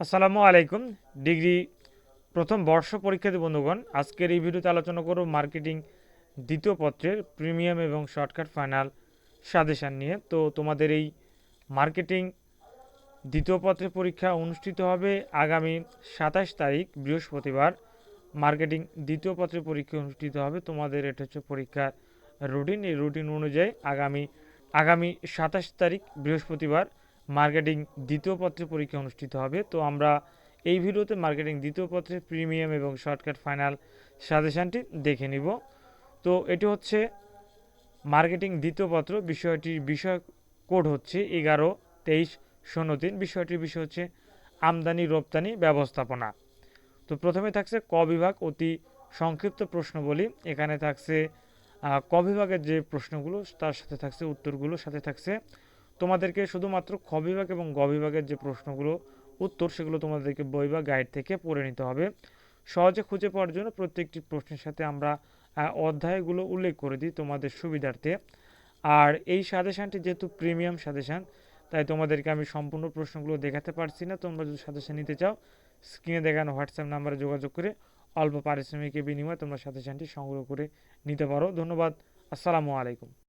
আসসালামু আলাইকুম। ডিগ্রি প্রথম বর্ষ পরীক্ষার্থী বন্ধুগণ, আজকের এই ভিডিওতে আলোচনা করব মার্কেটিং দ্বিতীয় পত্রের প্রিমিয়াম এবং শর্টকাট ফাইনাল সাজেশান নিয়ে। তো তোমাদের এই মার্কেটিং দ্বিতীয় পত্রের পরীক্ষা অনুষ্ঠিত হবে আগামী সাতাশ তারিখ, বৃহস্পতিবার। মার্কেটিং দ্বিতীয় পত্রের পরীক্ষা অনুষ্ঠিত হবে। তোমাদের এটা হচ্ছে পরীক্ষার রুটিন। এই রুটিন অনুযায়ী আগামী আগামী সাতাশ তারিখ, বৃহস্পতিবার মার্কেটিং দ্বিতীয় পত্রের পরীক্ষা অনুষ্ঠিত হবে। তো আমরা এই ভিডিওতে মার্কেটিং দ্বিতীয় পত্রের প্রিমিয়াম এবং শর্টকাট ফাইনাল সাজেশানটি দেখে নিব। তো এটি হচ্ছে মার্কেটিং দ্বিতীয় পত্র, বিষয়টির বিষয় কোড হচ্ছে এগারো তেইশ শূন্য তিন। বিষয়টির বিষয় হচ্ছে আমদানি রপ্তানি ব্যবস্থাপনা। তো প্রথমে থাকছে ক বিভাগ, অতি সংক্ষিপ্ত প্রশ্ন বলি এখানে থাকছে ক বিভাগের যে প্রশ্নগুলো, তার সাথে থাকছে উত্তরগুলো, সাথে থাকছে তোমাদেরকে শুধুমাত্র খ বিভাগ এবং গ বিভাগের যে প্রশ্নগুলো, উত্তর সেগুলো তোমাদেরকে বই বা গাইড থেকে পড়ে নিতে হবে। সহজে খুঁজে পাওয়ার জন্য প্রত্যেকটি প্রশ্নের সাথে আমরা অধ্যায়গুলো উল্লেখ করে দিই তোমাদের সুবিধার্থে। আর এই সাজেশানটি যেহেতু প্রিমিয়াম সাজেশান, তাই তোমাদেরকে আমি সম্পূর্ণ প্রশ্নগুলো দেখাতে পারছি না। তোমরা যদি সাজেশান নিতে চাও স্ক্রিনে দেখানো হোয়াটসঅ্যাপ নাম্বারে যোগাযোগ করে অল্প পারিশ্রমিকের বিনিময়ে তোমরা সাজেশানটি সংগ্রহ করে নিতে পারো। ধন্যবাদ। আসসালামু আলাইকুম।